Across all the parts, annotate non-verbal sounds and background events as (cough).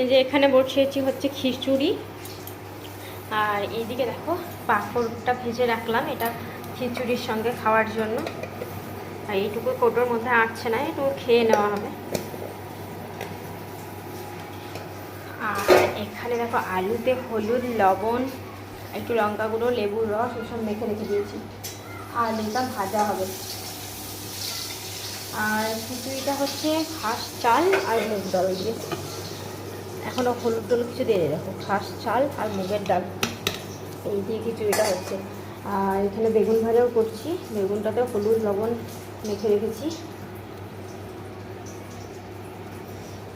এই যে এখানে বসিয়েছি হচ্ছে খিচুড়ি। আর এইদিকে দেখো, পাঁপড়টা ভেজে রাখলাম, এটা খিচুড়ির সঙ্গে খাওয়ার জন্য। আর এইটুকু কোটোর মধ্যে আটছে না, এটুকু খেয়ে নেওয়া হবে। আর এখানে দেখো আলুতে হলুদ, লবণ, একটু লঙ্কা গুঁড়ো, লেবুর রস, এসব মেখে রেখে দিয়েছি। আলুটা ভাজা হবে। আর খিচুড়িটা হচ্ছে খাস চাল আর মুগ ডাল দিয়ে। এখনও হলুদ টলুদ কিছু দিয়ে দেখো, খাস, চাল আর মুগের ডাল। এই দিয়ে খিচুড়িটা হচ্ছে। আর এখানে বেগুন ভাজাও করছি। বেগুনটাতে হলুদ, লবণ মেখে রেখেছি।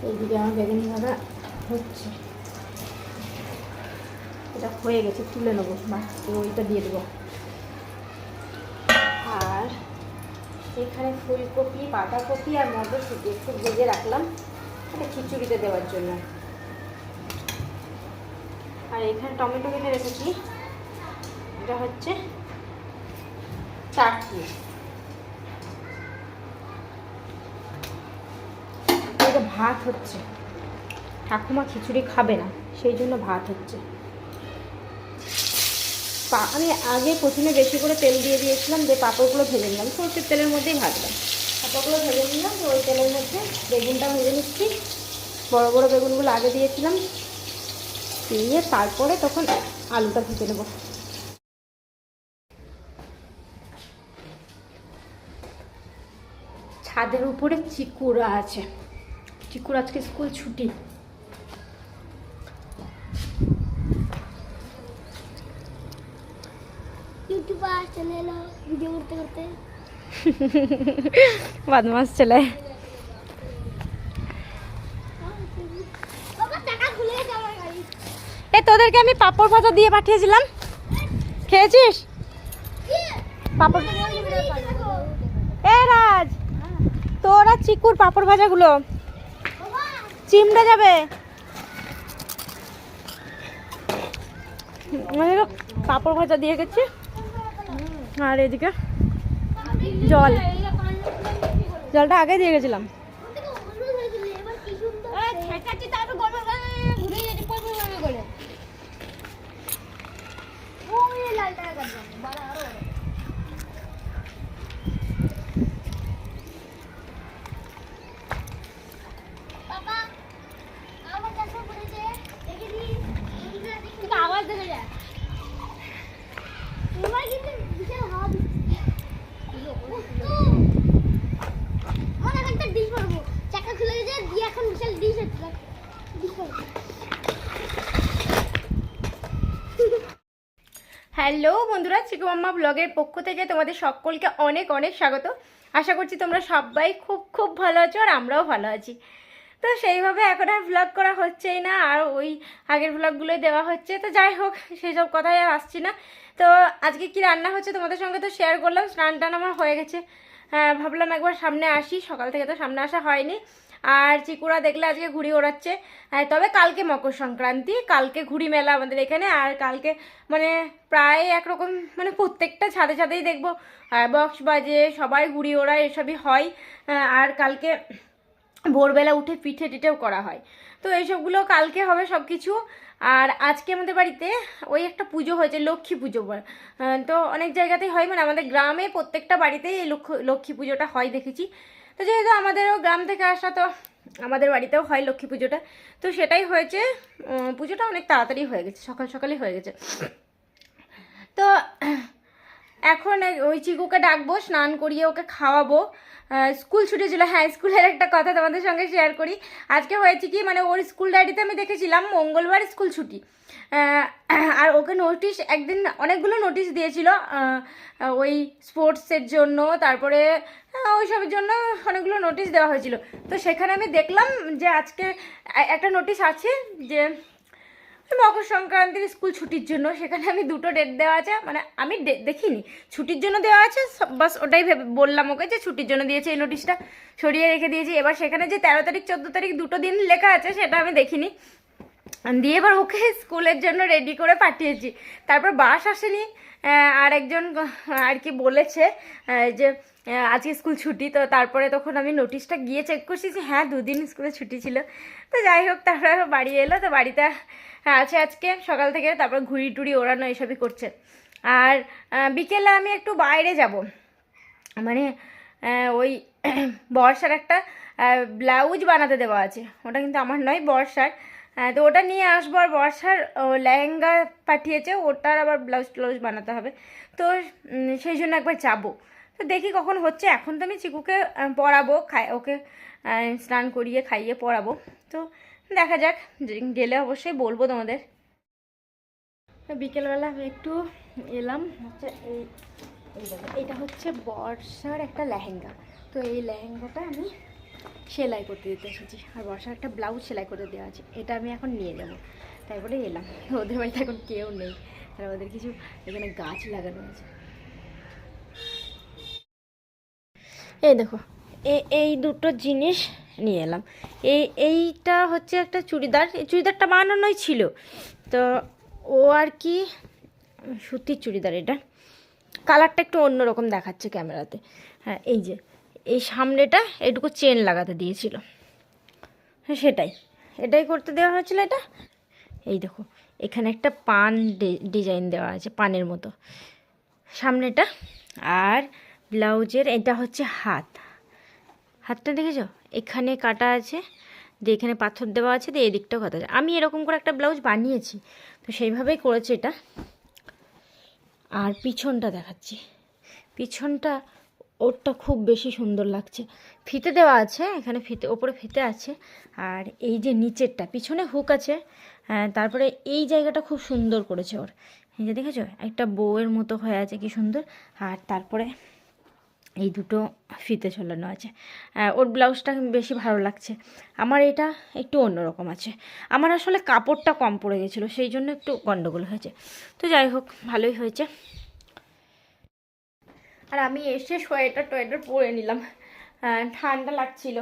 এইদিকে আমার বেগুন ভাজা হচ্ছে। এটা হয়ে গেছে, তুলে নেব। বাস ওইটা দিয়ে দেবো। আর এখানে ফুলকপি, বাঁধাকপি আর মটরশুঁটি একটু ভেজে রাখলাম। এটা খিচুড়িতে দেওয়ার জন্য। আর এখানে টমেটো কেটে রেখেছি। এটা হচ্ছে চাটনি। এটা ভাত হচ্ছে। ঠাকুমা খিচুড়ি খাবে না, সেই জন্য ভাত হচ্ছে। পা, আমি আগে প্রথমে বেশি করে তেল দিয়ে দিয়েছিলাম যে পাঁপড়গুলো ভেজে নিলাম। সরষের তেলের মধ্যেই ভাজলাম। পাঁপড়গুলো ভেজে নিলাম ওই তেলের মধ্যে বেগুনটা ভেজে নিচ্ছি। বড় বড় বেগুনগুলো আগে দিয়েছিলাম। দিয়ে তারপরে তখন আলুটা ভেজে নেব। ছাদের উপরে চিকুরা আছে। চিকুর আজকে স্কুল ছুটি। ইউটিউবার চলে এলো ভিডিও করতে করতে। (laughs) বদমাস চলে বাবা টাকা খুলে গেছে আমার গাড়ি এ তোদেরকে আমি পাপড় ভাজা দিয়ে পাঠিয়েছিলাম। খেয়েছিস? পাপড় এ রাজ, তোরা চিকুর পাপড় ভাজাগুলো। চিমড়ে যাবে। পাপড় ভাজা দিয়ে গেছি। আর এদিকে জল। জলটা আগে দিয়ে গেছিলাম আওয়াজ দেখা যায় তোমার কিন্তু বিশাল হাওয়া দিচ্ছে আমার এখন একটা ডিশ পারব চাকা খুলে গেছে দিয়ে এখন বিশাল ডিশ হচ্ছে ডিশ পারব হ্যালো বন্ধুরা চিকু মাম্মা ব্লগের পক্ষ থেকে তোমাদের সকলকে অনেক অনেক স্বাগত। আশা করছি তোমরা সবাই খুব খুব ভালো আছো আর আমরাও ভালো আছি। তো সেইভাবে এখন আর ব্লগ করা হচ্ছেই না আর ওই আগের ব্লগগুলোই দেওয়া হচ্ছে। তো যাই হোক সেই সব কথাই আর আসছি না। তো আজকে কি রান্না হচ্ছে তোমাদের সঙ্গে তো শেয়ার করলাম স্নান টান আমার হয়ে গেছে। হ্যাঁ, ভাবলাম একবার সামনে আসি সকাল থেকে তো সামনে আসা হয়নি। আর চিকুরা দেখলে আজকে ঘুড়ি ওড়াচ্ছে। হ্যাঁ, তবে কালকে মকর সংক্রান্তি কালকে ঘুড়ি মেলা আমাদের এখানে আর কালকে মানে প্রায় একরকম মানে প্রত্যেকটা ছাদে ছাদেই দেখব। বক্স বাজে সবাই ঘুড়ি ওড়ায় এসবই হয়। আর কালকে ভোরবেলা উঠে পিঠে টিঠেও করা হয়। তো এইসবগুলো কালকে হবে সব কিছু আর আজকে আমাদের বাড়িতে ওই একটা পুজো হয়েছে লক্ষ্মী পুজো। তো অনেক জায়গাতেই হয় মানে আমাদের গ্রামে প্রত্যেকটা বাড়িতেই এই লক্ষ্মী পুজোটা হয় দেখেছি। তো যেহেতু আমাদেরও গ্রাম থেকে আসা, তো আমাদের বাড়িতেও হয় লক্ষ্মী পুজোটা। তো সেটাই হয়েছে পুজোটা অনেক তাড়াতাড়ি হয়ে গেছে, সকাল সকালই হয়ে গেছে। তো এখন ওই চিকুকে ডাকবো, স্নান করিয়ে ওকে খাওয়াবো। স্কুল ছুটি ছিল হ্যাঁ স্কুলের একটা কথা তোমাদের সঙ্গে শেয়ার করি। আজকে হয়েছে কি মানে ওর স্কুল ডায়েরিতে আমি দেখেছিলাম মঙ্গলবার স্কুল ছুটি। আর ওকে নোটিশ একদিন অনেকগুলো নোটিশ দিয়েছিল ওই স্পোর্টসের জন্য, তারপরে ওইসবের জন্য অনেকগুলো নোটিশ দেওয়া হয়েছিল। তো সেখানে আমি দেখলাম যে আজকে একটা নোটিশ আছে যে মকর সংক্রান্তির স্কুল ছুটির জন্য, সেখানে আমি দুটো ডেট দেওয়া আছে মানে আমি দেখিনি। ছুটির জন্য দেওয়া আছে বাস ওটাই ভেবে বললাম ওকে যে ছুটির জন্য দিয়েছে এই নোটিশটা সরিয়ে রেখে দিয়েছি। এবার সেখানে যে তেরো তারিখ, চোদ্দ তারিখ দুটো দিন লেখা আছে, সেটা আমি দেখিনি। দিয়ে এবার ওকে স্কুলের জন্য রেডি করে পাঠিয়েছি। তারপর বাস আসেনি। আর একজন আর কি বলেছে যে আজকে স্কুল ছুটি, তো তারপরে তখন আমি নোটিশটা গিয়ে চেক করছি যে হ্যাঁ দুদিন স্কুলে ছুটি ছিল। তো যাই হোক, তারপরে বাড়ি এলো, তো বাড়িতে আছে আজকে, সকাল থেকে, তারপর ঘুড়ি টুড়ি ওড়ানো এসবই করছে। আর বিকেলে আমি একটু বাইরে যাব। মানে ওই (clears throat) বর্ষার একটা ব্লাউজ বানাতে দেওয়া আছে। ওটা কিন্তু আমার নয়, বর্ষার। তো ওটা নিয়ে আসব আর বর্ষার লেহেঙ্গা পাঠিয়েছে, ওটার আবার ব্লাউজ ট্লাউজ বানাতে হবে। তো সেই জন্য একবার যাব। তো দেখি কখন হচ্ছে, এখন তো আমি চিকুকে পড়াবো, খাই, ওকে স্নান করিয়ে খাইয়ে পড়াবো। তো দেখা যাক গেলে অবশ্যই বলব তোমাদের। বিকেলবেলা আমি একটু এলাম, হচ্ছে এই এইটা হচ্ছে বর্ষার একটা লেহেঙ্গা। তো এই লেহেঙ্গাটা আমি সেলাই করতে দিতে এসেছি। আর বর্ষার একটা ব্লাউজ সেলাই করতে দেওয়া আছে। এটা আমি এখন নিয়ে যাব বলে এলাম। ওদের বাড়িতে এখন কেউ নেই। তারা ওদের কিছু এখানে গাছ লাগানো আছে। এই দেখো এই দুটো জিনিস নিয়ে এলাম। এই এইটা হচ্ছে একটা চুড়িদার। এই চুড়িদারটা বানানোই ছিল। তো ও আর কি, সুতির চুড়িদার এটা। কালারটা একটু অন্যরকম দেখাচ্ছে ক্যামেরাতে। হ্যাঁ এই যে এই সামনেটা এটুকু চেন লাগাতে দিয়েছিল। হ্যাঁ সেটাই। এটাই করতে দেওয়া হয়েছিল এটা। এই দেখো, এখানে একটা পান ডিজাইন দেওয়া আছে, পানের মতো। সামনেটা আর ব্লাউজের, এটা হচ্ছে হাত। হাতটা দেখেছ? এখানে কাটা আছে, দিয়ে এখানে পাথর দেওয়া আছে, দিয়ে এদিকটাও কাটা আছে। আমি এরকম করে একটা ব্লাউজ বানিয়েছি, তো সেইভাবেই করেছে এটা। আর পিছনটা দেখাচ্ছি। পিছনটা ওরটা খুব বেশি সুন্দর লাগছে। ফিতে দেওয়া আছে এখানে ফিতে ওপরে ফিতে আছে। আর এই যে নিচেরটা পিছনে হুক আছে। হ্যাঁ, তারপরে এই জায়গাটা খুব সুন্দর করেছে ওর। এই যে দেখেছ? একটা বউয়ের মতো হয়ে আছে কি সুন্দর। আর তারপরে এই দুটো ফিতে ঝোলানো আছে। ওর ব্লাউজটা বেশি ভালো লাগছে। আমার এটা একটু অন্যরকম আছে। আমার আসলে কাপড়টা কম পড়ে গেছিল সেই জন্য একটু গন্ডগোল হয়েছে। তো যাই হোক ভালোই হয়েছে। আর আমি এসে সোয়েটার টোয়েটার পরে নিলাম। ঠান্ডা লাগছিল।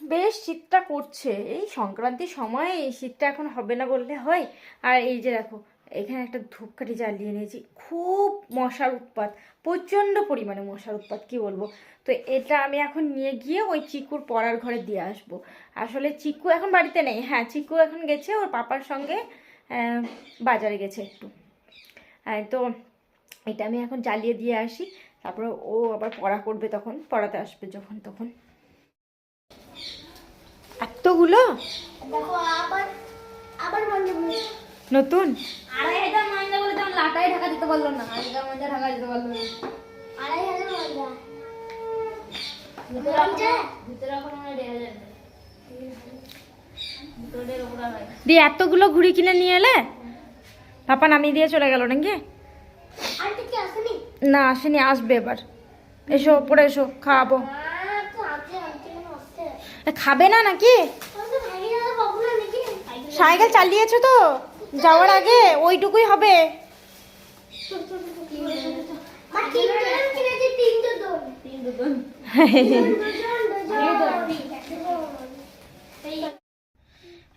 বেশ শীতটা করছে। এই সংক্রান্তির সময় এই শীতটা এখন হবে না বললে হয়। আর এই যে দেখো এখানে একটা ধূপকাঠি জ্বালিয়ে নিয়েছি। খুব মশার উৎপাত প্রচণ্ড পরিমাণে মশার উৎপাত কি বলব? তো এটা আমি এখন নিয়ে গিয়ে ওই চিকুর পড়ার ঘরে দিয়ে আসব। আসলে চিকু এখন বাড়িতে নেই। হ্যাঁ চিকু এখন গেছে ওর পাপার সঙ্গে বাজারে গেছে একটু। আহ, তো এটা আমি এখন জ্বালিয়ে দিয়ে আসি। তারপরে ও আবার পড়া করবে তখন পড়াতে আসবে যখন তখন। এতগুলো? দেখো আবার আবার বন্ধ হয়েছে নতুন? ঢাকা দিতে পারল না। ঢাকা দিতে পারল না। আড়াই দিয়ে এতগুলো ঘুড়ি কিনে নিয়ে এলে? পাপা নামিয়ে দিয়ে চলে গেল নাকি? না আসেনি আসবে এবার। এসো পরে এসো খাওয়াবো। খাবে না নাকি? সাইকেল চালিয়েছো তো? যাওয়ার আগে ওইটুকুই হবে।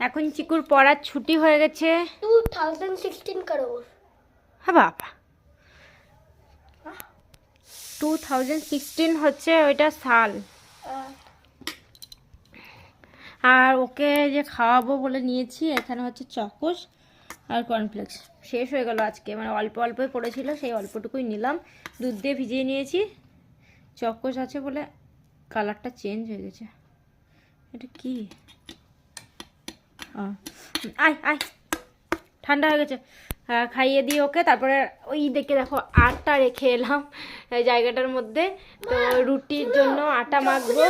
এখন চিকুর পড়ার ছুটি হয়ে গেছে। টু থাউজেন্ড সিক্সটিন হ্যাঁ বাবা। টু থাউজেন্ড সিক্সটিন হচ্ছে ওইটা সাল। আর ওকে যে খাওয়াবো বলে নিয়েছি, এখানে হচ্ছে চকোস আর কর্নফ্লেক্স শেষ হয়ে গেল আজকে মানে অল্প অল্পই পড়েছিল, সেই অল্পটুকুই নিলাম। দুধ দিয়ে ভিজিয়ে নিয়েছি। চকোস আছে বলে কালারটা চেঞ্জ হয়ে গেছে। এটা কি? আয় আয়। ঠান্ডা হয়ে গেছে। খাইয়ে দিই ওকে তারপরে ওই দেখে দেখো আটা রেখে এলাম জায়গাটার মধ্যে। তো রুটির জন্য আটা মাখবো।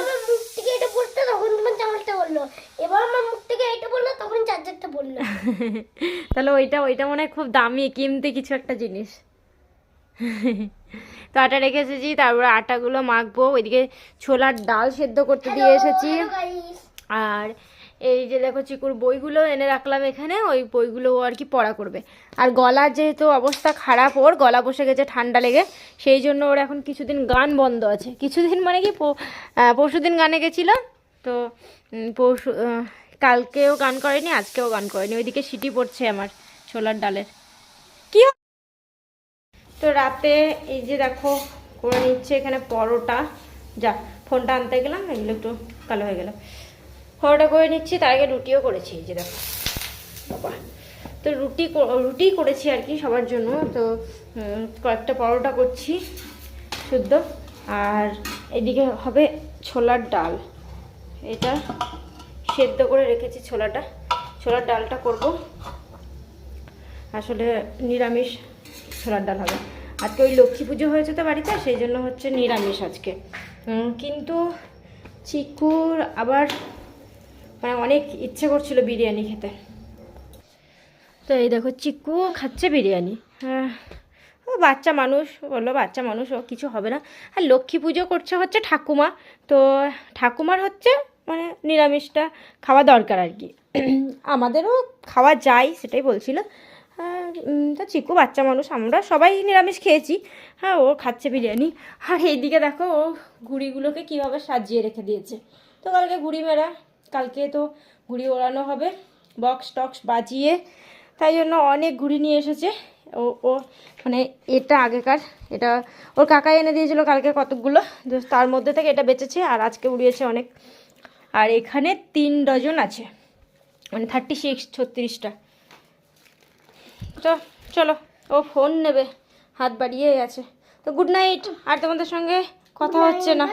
(laughs) তাহলে ওইটা ওইটা মনে হয় খুব দামি কিমতি কিছু একটা জিনিস। (laughs) তো আটা রেখে এসেছি তারপরে আটাগুলো মাখবো। ওইদিকে ছোলার ডাল সেদ্ধ করতে দিয়ে এসেছি। আর এই যে দেখো চিকুর বইগুলো এনে রাখলাম এখানে, ওই বইগুলো আর কি পড়া করবে। আর গলার যেহেতু অবস্থা খারাপ ওর, গলা বসে গেছে ঠান্ডা লেগে, সেই জন্য ওর এখন কিছুদিন গান বন্ধ আছে। কিছুদিন মানে কি পরশু দিন গানে গেছিল, তো পরশু কালকেও গান করেনি, আজকেও গান করেনি। ওইদিকে সিটি পড়ছে আমার ছোলার ডালের। কি তো রাতে এই যে দেখো, করে নিচ্ছে এখানে পরোটা। যা, ফোনটা আনতে গেলাম, এগুলো একটু কালো হয়ে গেল। পরোটা করে নিচ্ছি, তার আগে রুটিও করেছি যে দেখো। বাবা, তো রুটি রুটি করেছি আর কি সবার জন্য, তো কয়েকটা পরোটা করছি, শুদ্ধ। আর এদিকে হবে ছোলার ডাল। এটা সেদ্ধ করে রেখেছি ছোলাটা। ছোলার ডালটা করব। আসলে নিরামিষ ছোলার ডাল হবে। আজকে ওই লক্ষ্মী পুজো হয়েছে তো বাড়িতে, সেই জন্য হচ্ছে নিরামিষ আজকে। কিন্তু চিকুর আবার মানে অনেক ইচ্ছে করছিল বিরিয়ানি খেতে। তো এই দেখো চিকু খাচ্ছে বিরিয়ানি। হ্যাঁ ও বাচ্চা মানুষ বলল বাচ্চা মানুষ, ও কিছু হবে না। আর লক্ষ্মী পুজো করছে হচ্ছে ঠাকুমা। তো ঠাকুমার হচ্ছে মানে নিরামিষটা খাওয়া দরকার আর কি। আমাদেরও খাওয়া যায় সেটাই বলছিল। তো চিকু বাচ্চা মানুষ, আমরা সবাই নিরামিষ খেয়েছি। হ্যাঁ ও খাচ্ছে বিরিয়ানি। আর এইদিকে দেখো, ও ঘুড়িগুলোকে কীভাবে সাজিয়ে রেখে দিয়েছে। তো কালকে ঘুড়ি মেরা কালকে তো ঘুড়ি ওড়ানো হবে বক্স টক্স বাজিয়ে তাই জন্য অনেক ঘুড়ি নিয়ে এসেছে। ও ও মানে এটা আগেকার এটা ওর কাকা এনে দিয়েছিল কালকে কতকগুলো তার মধ্যে থেকে এটা বেঁচেছে আর আজকে উড়িয়েছে অনেক। আর এখানে তিন ডজন আছে মানে থার্টি সিক্স ছত্রিশটা। তো চলো ও ফোন নেবে হাত বাড়িয়ে আছে। তো গুড নাইট আর তোমাদের সঙ্গে কথা হচ্ছে না।